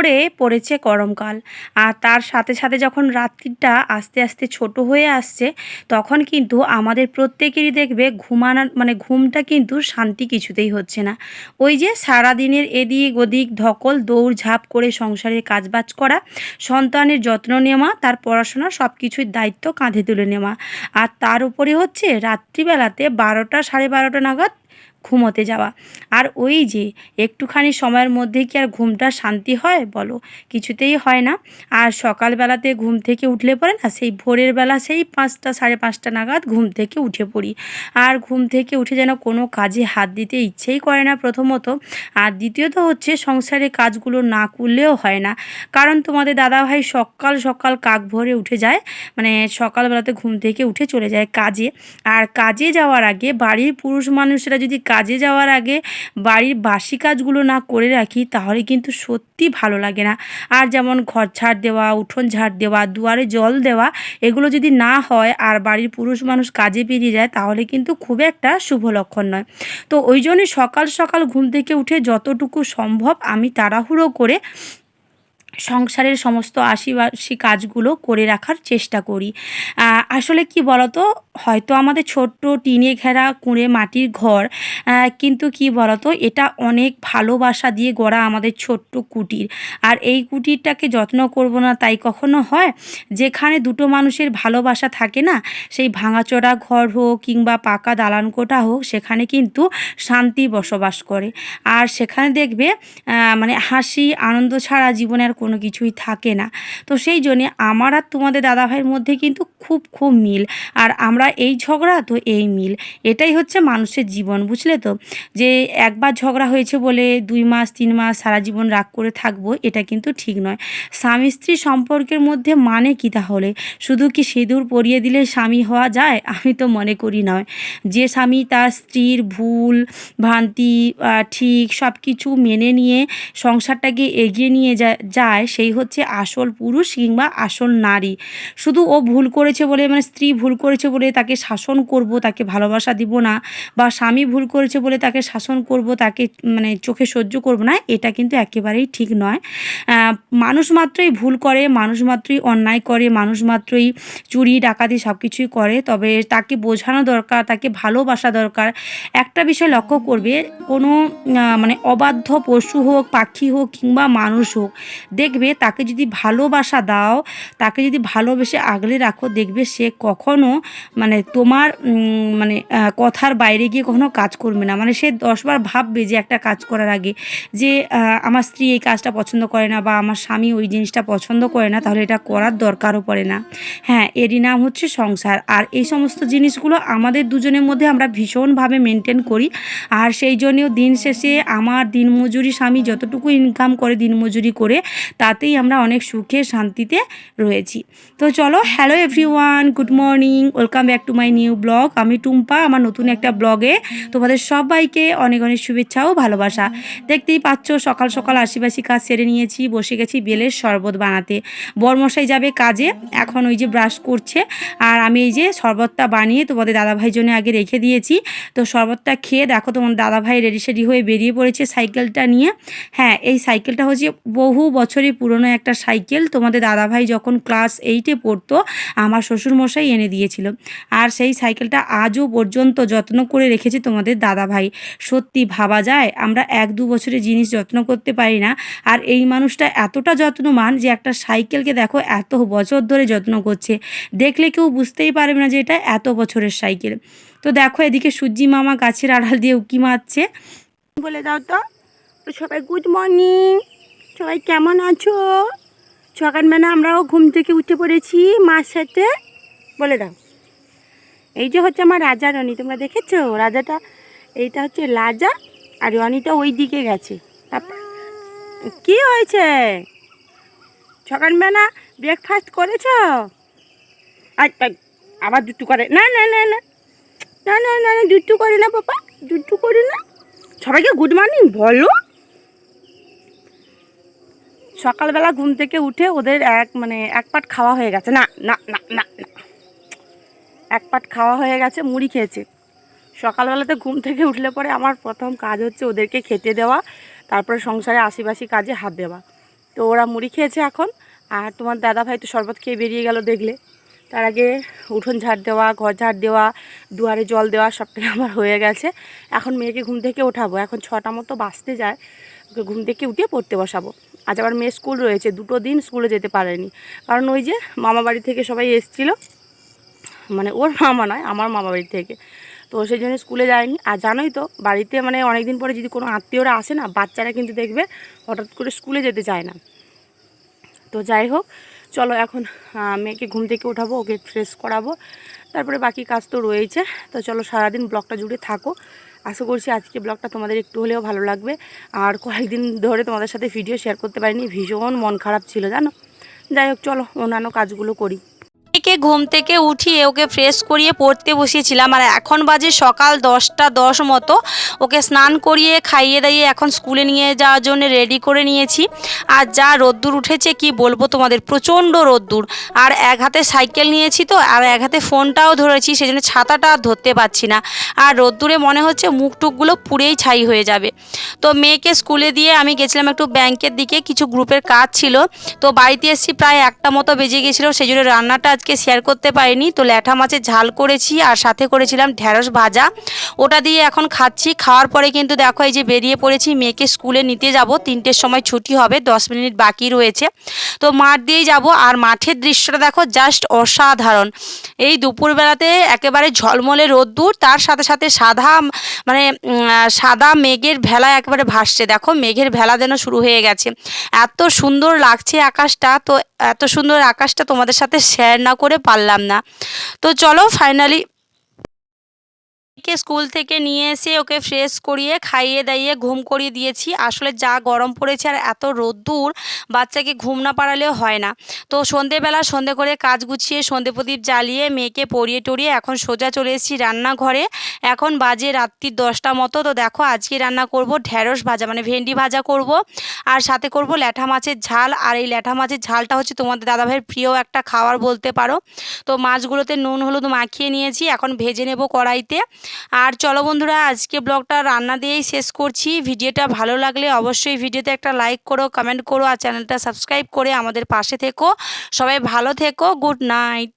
ওপরে পড়েছে গরমকাল। আর তার সাথে সাথে যখন রাত্রিটা আস্তে আস্তে ছোট হয়ে আসছে, তখন কিন্তু আমাদের প্রত্যেকেরই দেখবে ঘুমানোর মানে ঘুমটা কিন্তু শান্তি কিছুতেই হচ্ছে না। ওই যে সারাদিনের এদিক ওদিক ধকল, দৌড় ঝাঁপ করে সংসারের কাজবাজ করা, সন্তানের যত্ন নেওয়া, তার পড়াশোনা সব কিছুর দায়িত্ব কাঁধে তুলে নেওয়া। আর তার উপরে হচ্ছে রাত্রিবেলাতে বারোটা সাড়ে বারোটা নাগাদ ঘুমোতে যাওয়া। আর ওই যে, একটুখানি সময়ের মধ্যে কি আর ঘুমটা শান্তি হয় বলো? কিছুতেই হয় না। আর সকালবেলাতে ঘুম থেকে উঠলে পরে না, সেই ভোরের বেলা সেই পাঁচটা, সাড়ে পাঁচটা নাগাদ ঘুম থেকে উঠে পড়ি। আর ঘুম থেকে উঠে যেন কোনো কাজে হাত দিতে ইচ্ছেই করে না প্রথমত। আর দ্বিতীয়ত হচ্ছে সংসারের কাজগুলো না করলেও হয় না। কারণ তোমাদের দাদাভাই সকাল সকাল কাক ভরে উঠে যায়। মানে সকালবেলাতে ঘুম থেকে উঠে চলে যায় কাজে। আর কাজে যাওয়ার আগে বাড়ির পুরুষ মানুষেরা যদি কাজে যাওয়ার আগে বাড়ির বাসি কাজগুলো না করে রাখি, তাহলে কিন্তু সত্যি ভালো লাগে না। আর যেমন ঘর ঝাড় দেওয়া, উঠোন ঝাড় দেওয়া, দুয়ারে জল দেওয়া, এগুলো যদি না হয় আর বাড়ির পুরুষ মানুষ কাজে বেরিয়ে যায়, তাহলে কিন্তু খুব একটা শুভ লক্ষণ নয়। তো ওই জন্যই সকাল সকাল ঘুম থেকে উঠে যতটুকু সম্ভব আমি তাড়াহুড়ো করে সংসারের সমস্ত আশিবাসী কাজগুলো করে রাখার চেষ্টা করি। আসলে কি বলতো? হয়তো আমাদের ছোট্ট টিনে ঘেরা কুঁড়ে মাটির ঘর কিন্তু কি বলতো? এটা অনেক ভালোবাসা দিয়ে গড়া আমাদের ছোট্ট কুটির। আর এই কুটিরটাকে যত্ন করব না তাই কখনো হয়? যেখানে দুটো মানুষের ভালোবাসা থাকে না, সেই ভাঙাচোরা ঘর হোক কিংবা পাকা দালান কোঠা হোক, সেখানে কিন্তু শান্তি বসবাস করে। আর সেখানে দেখবে মানে হাসি, আনন্দ ছাড়া জীবনের কোনো কিছুই থাকে না। তো সেই জন্যে আমার আর তোমাদের দাদাভাইয়ের মধ্যে কিন্তু খুব খুব মিল। আর আমরা এই ঝগড়া, তো এই মিল। এটাই হচ্ছে মানুষের জীবন, বুঝলে তো? যে একবার ঝগড়া হয়েছে বলে দুই মাস, তিন মাস সারা জীবন রাগ করে থাকব, এটা কিন্তু ঠিক নয়। স্বামী স্ত্রী সম্পর্কের মধ্যে মানে কি তাহলে? শুধু কি সিঁদুর পরিয়ে দিলে স্বামী হওয়া যায়? আমি তো মনে করি নয়। যে স্বামী তার স্ত্রীর ভুল, ভ্রান্তি ঠিক সব কিছু মেনে নিয়ে সংসারটাকে এগিয়ে নিয়ে যা- যায় সেই হচ্ছে আসল পুরুষ কিংবা আসল নারী। শুধু ও ভুল করেছে বলে মানে স্ত্রী ভুল করেছে বলে তাকে শাসন করব, তাকে ভালোবাসা দিব না, বা স্বামী ভুল করেছে বলে তাকে শাসন করব, তাকে মানে চোখে সহ্য করব না, এটা কিন্তু একেবারেই ঠিক নয়। মানুষ মাত্রই ভুল করে, মানুষ মাত্রই অন্যায় করে, মানুষ মাত্রই চুরি, ডাকাতি সব কিছুই করে, তবে তাকে বোঝানো দরকার, তাকে ভালোবাসা দরকার। একটা বিষয় লক্ষ্য করবে, কোনো মানে অবাধ্য পশু হোক, পাখি হোক কিংবা মানুষ হোক দেখবে তাকে যদি ভালোবাসা দাও, তাকে যদি ভালোবেসে আগলে রাখো, দেখবে সে কখনো মানে তোমার মানে কথার বাইরে গিয়ে কখনো কাজ করবে না। মানে সে দশবার ভাববে যে একটা কাজ করার আগে যে আমার স্ত্রী এই কাজটা পছন্দ করে না বা আমার স্বামী ওই জিনিসটা পছন্দ করে না, তাহলে এটা করার দরকারও পড়ে না। হ্যাঁ এরই নাম হচ্ছে সংসার। আর এই সমস্ত জিনিসগুলো আমাদের দুজনের মধ্যে আমরা ভীষণভাবে মেনটেন করি। আর সেই জন্যেও দিন শেষে আমার দিনমজুরি স্বামী যতটুকু ইনকাম করে দিনমজুরি করে তাতেই আমরা অনেক সুখে শান্তিতে রয়েছি। তো চলো hello everyone good morning welcome back to my new blog আমি টুম্পা, আমার নতুন একটা ব্লগে তোমাদের সবাইকে অনেক অনেক শুভেচ্ছা ও ভালোবাসা। দেখতেই পাচ্ছ, সকাল সকাল আশিবাসি কাজ সেরে নিয়েছি, বসে গেছি বেলের শরবত বানাতে। বরমশাই যাবে কাজে, এখন ওই যে ব্রাশ করছে, আর আমি এই যে শরবতটা বানিয়ে তোমাদের দাদাভাইয়ের জন্য আগে রেখে দিয়েছি। তো শরবতটা খেয়ে দেখো, তোমার দাদাভাই রেডি সেডি হয়ে বেরিয়ে পড়েছে সাইকেলটা নিয়ে। হ্যাঁ এই সাইকেলটা হচ্ছে বহু বছরই পুরনো একটা সাইকেল তোমাদের দাদাভাই যখন ক্লাস এইটে পড়তো, আমার শ্বশুরমশাই এনে দিয়েছিল। আর সেই সাইকেলটা আজও পর্যন্ত যত্ন করে রেখেছে তোমাদের দাদাভাই। সত্যি ভাবা যায়, আমরা এক দু বছরে জিনিস যত্ন করতে পারি না। আর এই মানুষটা এতটা যত্নমান যে একটা সাইকেলকে দেখো এত বছর ধরে যত্ন করছে। দেখলে কেউ বুঝতেই পারবে না যে এটা এত বছরের সাইকেল। তো দেখো এদিকে সূর্যি মামা গাছের আড়াল দিয়ে উকি মারছে। বলে দাও তো সবাই গুড মর্নিং। সবাই কেমন আছো? সকালবেলা আমরাও ঘুম থেকে উঠে পড়েছি মার সাথে। বলে দাও। এই যে হচ্ছে আমার রাজা রনি, তোমরা দেখেছ? রাজাটা, এইটা হচ্ছে লাজা আর রনিটা ওই দিকে গেছে কি হয়েছে? সকালবেলা ব্রেকফাস্ট করেছ? আবার দুটু করে। না না না না। না না না না, দুটু করে না, পাপা। দুটু করে না। সবাইকে গুড মর্নিং বলো। সকালবেলা ঘুম থেকে উঠে ওদের এক মানে এক পাট খাওয়া হয়ে গেছে। না না না না এক পাট খাওয়া হয়ে গেছে, মুড়ি খেয়েছে। সকালবেলাতে ঘুম থেকে উঠলে পরে আমার প্রথম কাজ হচ্ছে ওদেরকে খেতে দেওয়া, তারপরে সংসারে আশিবাসি কাজে হাত দেওয়া। তো ওরা মুড়ি খেয়েছে এখন, আর তোমার দাদা ভাই তো শরবত খেয়ে বেরিয়ে গেল দেখলে। তার আগে উঠোন ঝাড় দেওয়া, ঘর ঝাড় দেওয়া, দুয়ারে জল দেওয়া, সবটাই আমার হয়ে গেছে। এখন মেয়েকে ঘুম থেকে ওঠাবো। এখন ছটা মতো বাঁচতে যায়, ওকে ঘুম থেকে উঠিয়ে পড়তে বসাবো। আজ আবার মেয়ে স্কুল রয়েছে, দুটো দিন স্কুলে যেতে পারেনি। কারণ ওই যে মামা বাড়ি থেকে সবাই এসছিলো। মানে ওর মামা নয়, আমার মামা বাড়ি থেকে। তো সেই জন্য স্কুলে যায়নি। আর জানোই তো, বাড়িতে মানে অনেক দিন পরে যদি কোনো আত্মীয়রা আসে না, বাচ্চারা কিন্তু দেখবে হঠাৎ করে স্কুলে যেতে চায় না। তো যাই হোক, চলো এখন মেয়েকে ঘুম থেকে উঠাবো ওকে ফ্রেশ করাবো। তারপরে বাকি কাজ তো রয়েছে। তো চলো সারাদিন ব্লগটা জুড়ে থাকো। আশা করছি আজকে ব্লগটা তোমাদের একটু হলেও ভালো লাগবে। আর কয়েকদিন ধরে তোমাদের সাথে ভিডিও শেয়ার করতে পারিনি, ভীষণ মন খারাপ ছিল জানো? যাই হোক, চলো অন্যান্য কাজগুলো করি। মেয়েকে ঘুম থেকে উঠিয়ে ওকে ফ্রেশ করিয়ে পড়তে বসিয়েছিলাম। আর এখন বাজে সকাল দশটা দশ মতো। ওকে স্নান করিয়ে খাইয়ে দাইয়ে এখন স্কুলে নিয়ে যাওয়ার জন্য রেডি করে নিয়েছি। আর যা রোদ্দুর উঠেছে কি বলব তোমাদের, প্রচণ্ড রোদ্দুর। আর এক হাতে সাইকেল নিয়েছি তো, আর এক হাতে ফোনটাও ধরেছি সেই জন্য ছাতাটা আর ধরতে পারছি না। আর রোদ্দুরে মনে হচ্ছে মুখ টুকগুলো পুড়েই ছাই হয়ে যাবে। তো মেয়েকে স্কুলে দিয়ে আমি গেছিলাম একটু ব্যাংকের দিকে, কিছু গ্রুপের কাজ ছিল। তো বাড়িতে এসেছি প্রায় একটা মতো বেজে গেছিল, সেই জন্য রান্নাটা আজকে শেয়ার করতে পারিনি। তো ল্যাঠা মাছের ঝাল করেছি আর সাথে করেছিলাম ঢ্যাঁড়স ভাজা। ওটা দিয়ে এখন খাচ্ছি। খাওয়ার পরে কিন্তু দেখো এই যে বেরিয়ে পড়েছি, মেয়েকে স্কুলে নিতে যাব। তিনটের সময় ছুটি হবে, দশ মিনিট বাকি রয়েছে। তো মাঠ দিয়েই যাব আর মাঠের দৃশ্যটা দেখো জাস্ট অসাধারণ। এই দুপুরবেলাতে একেবারে ঝলমলে রোদ্দুর, তার সাথে সাথে সাদা মানে সাদা মেঘের ভেলা একেবারে ভাসছে। দেখো মেঘের ভেলা যেন শুরু হয়ে গেছে। এত সুন্দর লাগছে আকাশটা। তো এত সুন্দর আকাশটা তোমাদের সাথে শেয়ার না করে পারলাম না। তো চলো ফাইনালি কে স্কুল থেকে নিয়ে এসে ওকে ফ্রেশ করিয়ে, খাইয়ে দাইয়ে, ঘুম করিয়ে দিয়েছি। আসলে যা গরম পড়েছে আর এত রোদ্দুর, বাচ্চাকে ঘুম না পাড়ালেও হয় না। তো সন্ধেবেলা সন্ধে করে কাজ গুছিয়ে, সন্ধে প্রদীপ জ্বালিয়ে, মেয়েকে পরিয়ে টরিয়ে এখন সোজা চলে এসেছি রান্নাঘরে। এখন বাজে রাত্রির দশটা মতো। তো দেখো আজকে রান্না করব ঢ্যাঁড়স ভাজা মানে ভেন্ডি ভাজা করব। আর সাথে করব ল্যাঠা মাছের ঝাল। আর এই ল্যাঠা মাছের ঝালটা হচ্ছে তোমাদের দাদাভাইয়ের প্রিয় একটা খাবার বলতে পারো। তো মাছগুলোতে নুন, হলুদ মাখিয়ে নিয়েছি। এখন ভেজে নেব কড়াইতে। আর চলো বন্ধুরা, আজকে ব্লগটা রান্না দিয়েই শেষ করছি। ভিডিওটা ভালো লাগলে অবশ্যই ভিডিওতে একটা লাইক করো কমেন্ট করো, আর চ্যানেলটা সাবস্ক্রাইব করে আমাদের পাশে থেকো। সবাই ভালো থেকো গুড নাইট